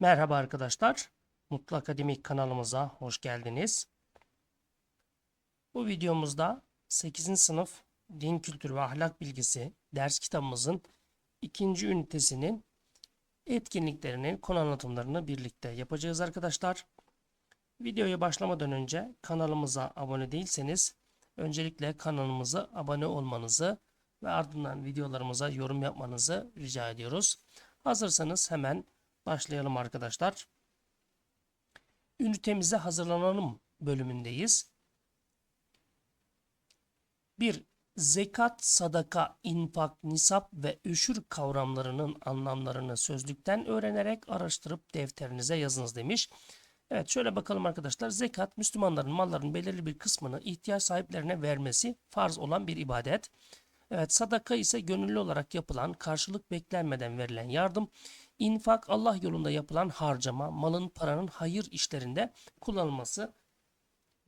Merhaba arkadaşlar. Mutlu Akademik kanalımıza hoş geldiniz. Bu videomuzda 8. sınıf Din Kültürü ve Ahlak Bilgisi ders kitabımızın ikinci ünitesinin etkinliklerini, konu anlatımlarını birlikte yapacağız arkadaşlar. Videoya başlamadan önce kanalımıza abone değilseniz öncelikle kanalımıza abone olmanızı ve ardından videolarımıza yorum yapmanızı rica ediyoruz. Hazırsanız hemen başlayalım arkadaşlar. Ünitemize hazırlanalım bölümündeyiz. 1. Zekat, sadaka, infak, nisap ve üşür kavramlarının anlamlarını sözlükten öğrenerek araştırıp defterinize yazınız demiş. Evet şöyle bakalım arkadaşlar. Zekat Müslümanların mallarının belirli bir kısmını ihtiyaç sahiplerine vermesi farz olan bir ibadet. Evet sadaka ise gönüllü olarak yapılan karşılık beklenmeden verilen yardım. İnfak Allah yolunda yapılan harcama, malın paranın hayır işlerinde kullanılması.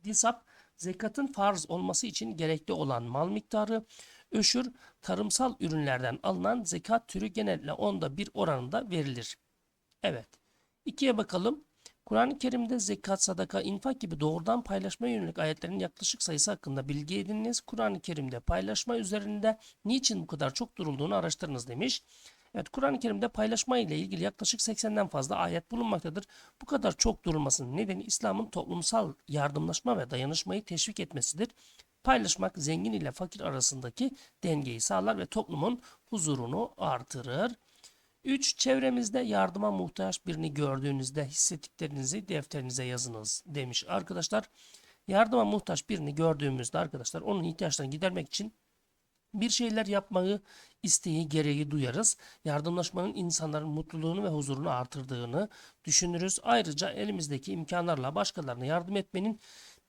Nisap zekatın farz olması için gerekli olan mal miktarı. Öşür tarımsal ürünlerden alınan zekat türü genellikle onda bir oranında verilir. Evet. İkiye bakalım. Kur'an-ı Kerim'de zekat, sadaka, infak gibi doğrudan paylaşma yönelik ayetlerin yaklaşık sayısı hakkında bilgi edininiz. Kur'an-ı Kerim'de paylaşma üzerinde niçin bu kadar çok durulduğunu araştırınız demiş. Evet Kur'an-ı Kerim'de paylaşma ile ilgili yaklaşık 80'den fazla ayet bulunmaktadır. Bu kadar çok durulmasının nedeni İslam'ın toplumsal yardımlaşma ve dayanışmayı teşvik etmesidir. Paylaşmak zengin ile fakir arasındaki dengeyi sağlar ve toplumun huzurunu artırır. 3. Çevremizde yardıma muhtaç birini gördüğünüzde hissettiklerinizi defterinize yazınız demiş arkadaşlar. Yardıma muhtaç birini gördüğümüzde arkadaşlar onun ihtiyaçlarını gidermek için bir şeyler yapmayı isteği gereği duyarız. Yardımlaşmanın insanların mutluluğunu ve huzurunu artırdığını düşünürüz. Ayrıca elimizdeki imkanlarla başkalarına yardım etmenin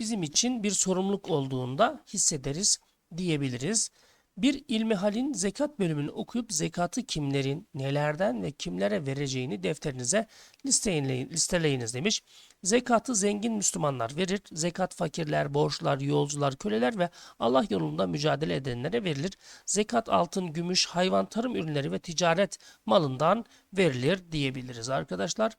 bizim için bir sorumluluk olduğunda hissederiz diyebiliriz. Bir ilmihalin zekat bölümünü okuyup zekatı kimlerin, nelerden ve kimlere vereceğini defterinize listeleyin, listeleyiniz demiş. Zekatı zengin Müslümanlar verir. Zekat fakirler, borçlar, yolcular, köleler ve Allah yolunda mücadele edenlere verilir. Zekat altın, gümüş, hayvan, tarım ürünleri ve ticaret malından verilir diyebiliriz arkadaşlar.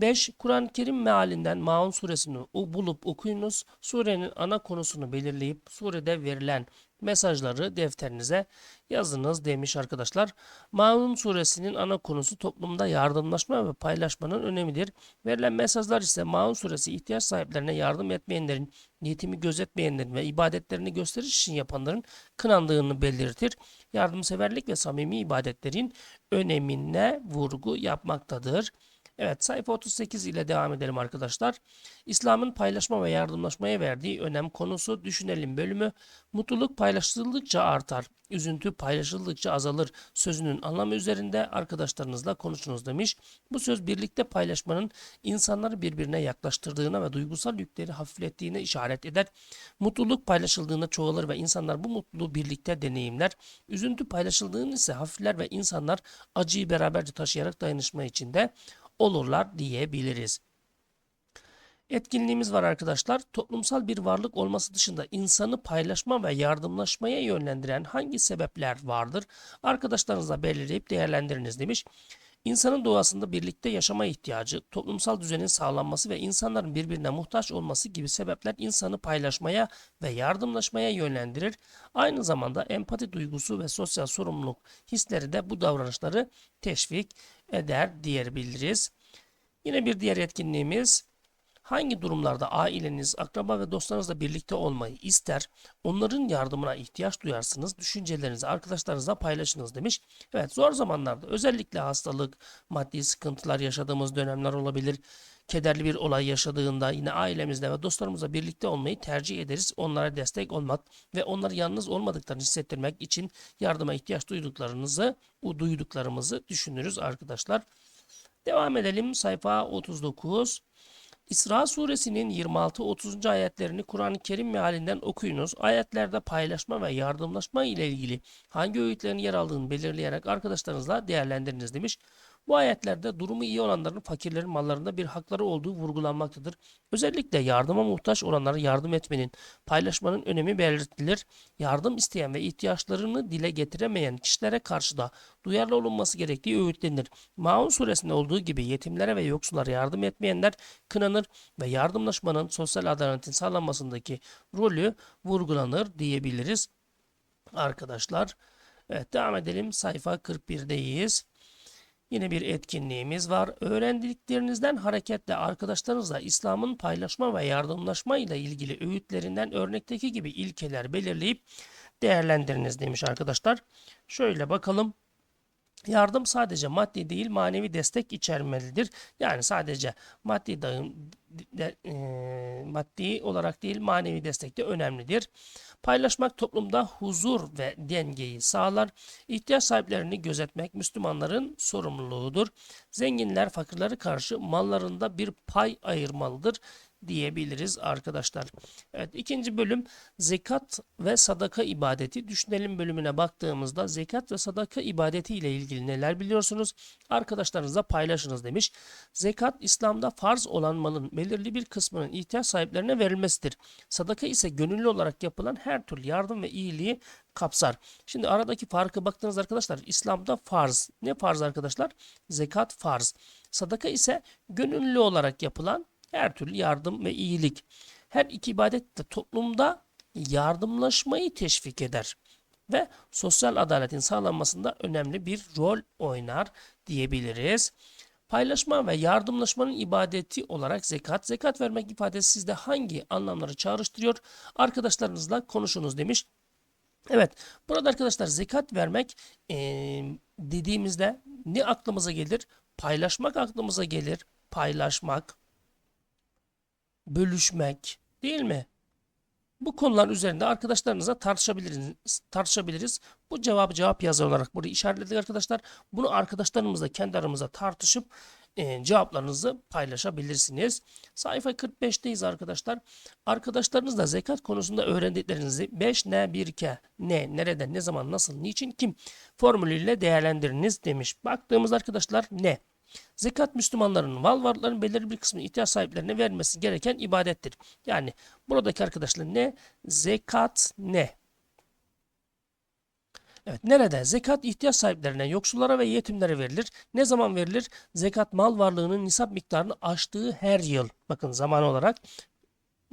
5. Kur'an-ı Kerim mealinden Maun suresini bulup okuyunuz. Surenin ana konusunu belirleyip surede verilen mesajları defterinize yazınız demiş arkadaşlar. Maun suresinin ana konusu toplumda yardımlaşma ve paylaşmanın önemidir. Verilen mesajlar ise Maun suresi ihtiyaç sahiplerine yardım etmeyenlerin, yetimi gözetmeyenlerin ve ibadetlerini gösteriş için yapanların kınandığını belirtir. Yardımseverlik ve samimi ibadetlerin önemine vurgu yapmaktadır. Evet sayfa 38 ile devam edelim arkadaşlar. İslam'ın paylaşma ve yardımlaşmaya verdiği önem konusu düşünelim bölümü. Mutluluk paylaşıldıkça artar, üzüntü paylaşıldıkça azalır. Sözünün anlamı üzerinde arkadaşlarınızla konuşunuz demiş. Bu söz birlikte paylaşmanın insanları birbirine yaklaştırdığına ve duygusal yükleri hafiflettiğine işaret eder. Mutluluk paylaşıldığında çoğalır ve insanlar bu mutluluğu birlikte deneyimler. Üzüntü paylaşıldığında ise hafifler ve insanlar acıyı beraberce taşıyarak dayanışma içinde olurlar diyebiliriz. Etkinliğimiz var arkadaşlar. Toplumsal bir varlık olması dışında insanı paylaşma ve yardımlaşmaya yönlendiren hangi sebepler vardır? Arkadaşlarınızla belirleyip değerlendiriniz demiş. İnsanın doğasında birlikte yaşama ihtiyacı, toplumsal düzenin sağlanması ve insanların birbirine muhtaç olması gibi sebepler insanı paylaşmaya ve yardımlaşmaya yönlendirir. Aynı zamanda empati duygusu ve sosyal sorumluluk hisleri de bu davranışları teşvik eder diyebiliriz. Yine bir diğer etkinliğimiz hangi durumlarda aileniz, akraba ve dostlarınızla birlikte olmayı ister, onların yardımına ihtiyaç duyarsınız, düşüncelerinizi arkadaşlarınızla paylaşınız demiş. Evet zor zamanlarda özellikle hastalık, maddi sıkıntılar yaşadığımız dönemler olabilir. Kederli bir olay yaşadığında yine ailemizle ve dostlarımızla birlikte olmayı tercih ederiz. Onlara destek olmak ve onları yalnız olmadıklarını hissettirmek için yardıma ihtiyaç duyduklarınızı, duyduklarımızı düşünürüz arkadaşlar. Devam edelim sayfa 39. İsra suresinin 26-30. ayetlerini Kur'an-ı Kerim mealinden okuyunuz. Ayetlerde paylaşma ve yardımlaşma ile ilgili hangi öğütlerin yer aldığını belirleyerek arkadaşlarınızla değerlendiriniz demiş. Bu ayetlerde durumu iyi olanların fakirlerin mallarında bir hakları olduğu vurgulanmaktadır. Özellikle yardıma muhtaç olanlara yardım etmenin, paylaşmanın önemi belirtilir. Yardım isteyen ve ihtiyaçlarını dile getiremeyen kişilere karşı da duyarlı olunması gerektiği öğütlenir. Maun suresinde olduğu gibi yetimlere ve yoksullara yardım etmeyenler kınanır ve yardımlaşmanın sosyal adaletin sağlanmasındaki rolü vurgulanır diyebiliriz arkadaşlar. Evet devam edelim. Sayfa 41'deyiz. Yine bir etkinliğimiz var. Öğrendiklerinizden hareketle arkadaşlarınızla İslam'ın paylaşma ve yardımlaşma ile ilgili öğütlerinden örnekteki gibi ilkeler belirleyip değerlendiriniz demiş arkadaşlar. Şöyle bakalım. Yardım sadece maddi değil manevi destek içermelidir. Yani sadece maddi dağım, de, e, maddi olarak değil manevi destek de önemlidir. Paylaşmak toplumda huzur ve dengeyi sağlar. İhtiyaç sahiplerini gözetmek Müslümanların sorumluluğudur. Zenginler fakirlere karşı mallarında bir pay ayırmalıdır diyebiliriz arkadaşlar. Evet ikinci bölüm zekat ve sadaka ibadeti. Düşünelim bölümüne baktığımızda zekat ve sadaka ibadeti ile ilgili neler biliyorsunuz? Arkadaşlarınızla paylaşınız demiş. Zekat İslam'da farz olan malın belirli bir kısmının ihtiyaç sahiplerine verilmesidir. Sadaka ise gönüllü olarak yapılan her türlü yardım ve iyiliği kapsar. Şimdi aradaki farkı baktığınız arkadaşlar İslam'da farz. Ne farz arkadaşlar? Zekat farz. Sadaka ise gönüllü olarak yapılan her türlü yardım ve iyilik. Her iki ibadet de toplumda yardımlaşmayı teşvik eder ve sosyal adaletin sağlanmasında önemli bir rol oynar diyebiliriz. Paylaşma ve yardımlaşmanın ibadeti olarak zekat. Zekat vermek ifadesi sizde hangi anlamları çağrıştırıyor? Arkadaşlarınızla konuşunuz demiş. Evet, burada arkadaşlar zekat vermek e, dediğimizde ne aklımıza gelir? Paylaşmak aklımıza gelir. Paylaşmak, bölüşmek değil mi? Bu konular üzerinde arkadaşlarınıza tartışabiliriz. tartışabiliriz. Bu cevabı cevap yazı olarak burada işaretledik arkadaşlar. Bunu arkadaşlarımızla kendi aramızda tartışıp e, cevaplarınızı paylaşabilirsiniz. Sayfa 45'teyiz arkadaşlar. Arkadaşlarınızla zekat konusunda öğrendiklerinizi 5 ne 1 k ne nereden ne zaman nasıl niçin kim formülüyle değerlendiriniz demiş. Baktığımız arkadaşlar ne? Zekat Müslümanların mal varlıkların belirli bir kısmını ihtiyaç sahiplerine vermesi gereken ibadettir. Yani buradaki arkadaşlar ne? Zekat ne? Evet nerede? Zekat ihtiyaç sahiplerine, yoksullara ve yetimlere verilir. Ne zaman verilir? Zekat mal varlığının nisap miktarını aştığı her yıl. Bakın zaman olarak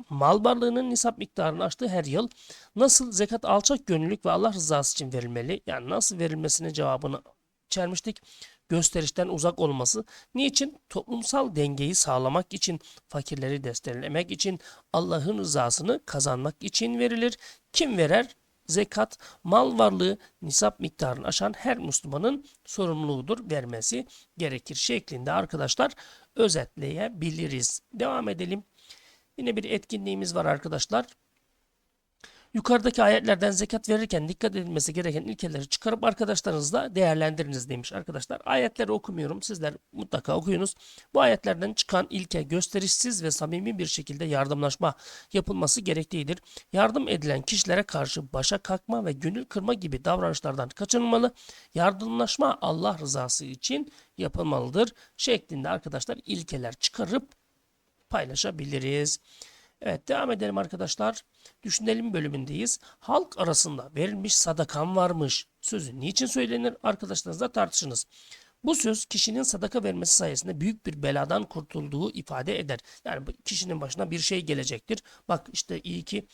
mal varlığının nisap miktarını aştığı her yıl nasıl zekat alçak gönüllülük ve Allah rızası için verilmeli? Yani nasıl verilmesine cevabını içermiştik gösterişten uzak olması. Niçin? Toplumsal dengeyi sağlamak için, fakirleri desteklemek için, Allah'ın rızasını kazanmak için verilir. Kim verer? Zekat, mal varlığı, nisap miktarını aşan her Müslümanın sorumluluğudur vermesi gerekir şeklinde arkadaşlar özetleyebiliriz. Devam edelim. Yine bir etkinliğimiz var arkadaşlar. Yukarıdaki ayetlerden zekat verirken dikkat edilmesi gereken ilkeleri çıkarıp arkadaşlarınızla değerlendiriniz demiş arkadaşlar. Ayetleri okumuyorum. Sizler mutlaka okuyunuz. Bu ayetlerden çıkan ilke gösterişsiz ve samimi bir şekilde yardımlaşma yapılması gerektiğidir. Yardım edilen kişilere karşı başa kalkma ve gönül kırma gibi davranışlardan kaçınılmalı. Yardımlaşma Allah rızası için yapılmalıdır şeklinde arkadaşlar ilkeler çıkarıp paylaşabiliriz. Evet devam edelim arkadaşlar. Düşünelim bölümündeyiz. Halk arasında verilmiş sadakam varmış. Sözü niçin söylenir? Arkadaşlarınızla tartışınız. Bu söz kişinin sadaka vermesi sayesinde büyük bir beladan kurtulduğu ifade eder. Yani kişinin başına bir şey gelecektir. Bak işte iyi ki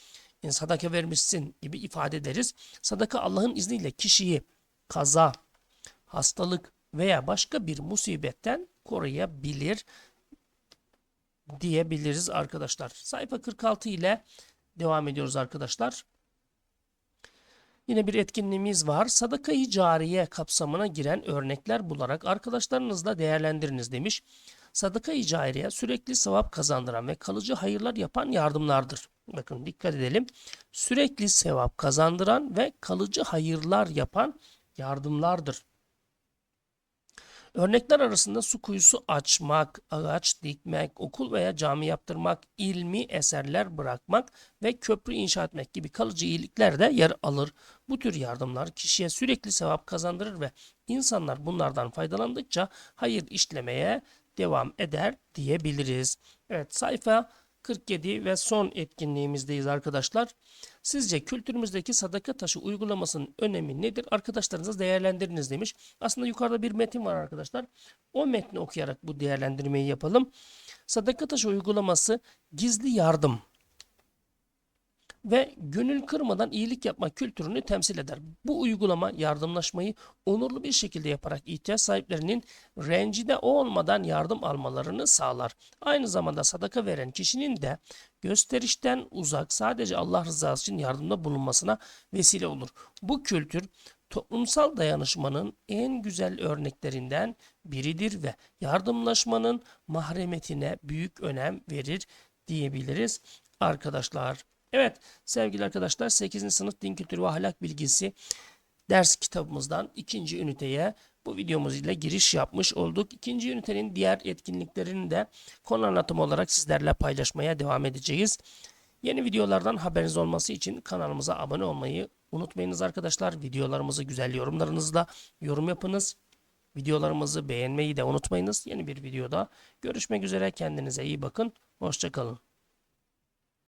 sadaka vermişsin gibi ifade ederiz. Sadaka Allah'ın izniyle kişiyi kaza, hastalık veya başka bir musibetten koruyabilir diyebiliriz arkadaşlar. Sayfa 46 ile devam ediyoruz arkadaşlar. Yine bir etkinliğimiz var. Sadaka-i cariye kapsamına giren örnekler bularak arkadaşlarınızla değerlendiriniz demiş. Sadaka-i cariye sürekli sevap kazandıran ve kalıcı hayırlar yapan yardımlardır. Bakın dikkat edelim. Sürekli sevap kazandıran ve kalıcı hayırlar yapan yardımlardır. Örnekler arasında su kuyusu açmak, ağaç dikmek, okul veya cami yaptırmak, ilmi eserler bırakmak ve köprü inşa etmek gibi kalıcı iyilikler de yer alır. Bu tür yardımlar kişiye sürekli sevap kazandırır ve insanlar bunlardan faydalandıkça hayır işlemeye devam eder diyebiliriz. Evet sayfa 47 ve son etkinliğimizdeyiz arkadaşlar. Sizce kültürümüzdeki sadaka taşı uygulamasının önemi nedir? Arkadaşlarınızla değerlendiriniz demiş. Aslında yukarıda bir metin var arkadaşlar. O metni okuyarak bu değerlendirmeyi yapalım. Sadaka taşı uygulaması gizli yardım ve gönül kırmadan iyilik yapma kültürünü temsil eder. Bu uygulama yardımlaşmayı onurlu bir şekilde yaparak ihtiyaç sahiplerinin rencide olmadan yardım almalarını sağlar. Aynı zamanda sadaka veren kişinin de gösterişten uzak sadece Allah rızası için yardımda bulunmasına vesile olur. Bu kültür toplumsal dayanışmanın en güzel örneklerinden biridir ve yardımlaşmanın mahremetine büyük önem verir diyebiliriz arkadaşlar. Evet sevgili arkadaşlar 8. sınıf din kültürü ve ahlak bilgisi ders kitabımızdan ikinci üniteye bu videomuz ile giriş yapmış olduk. İkinci ünitenin diğer etkinliklerini de konu anlatımı olarak sizlerle paylaşmaya devam edeceğiz. Yeni videolardan haberiniz olması için kanalımıza abone olmayı unutmayınız arkadaşlar. Videolarımızı güzel yorumlarınızla yorum yapınız. Videolarımızı beğenmeyi de unutmayınız. Yeni bir videoda görüşmek üzere. Kendinize iyi bakın. Hoşçakalın.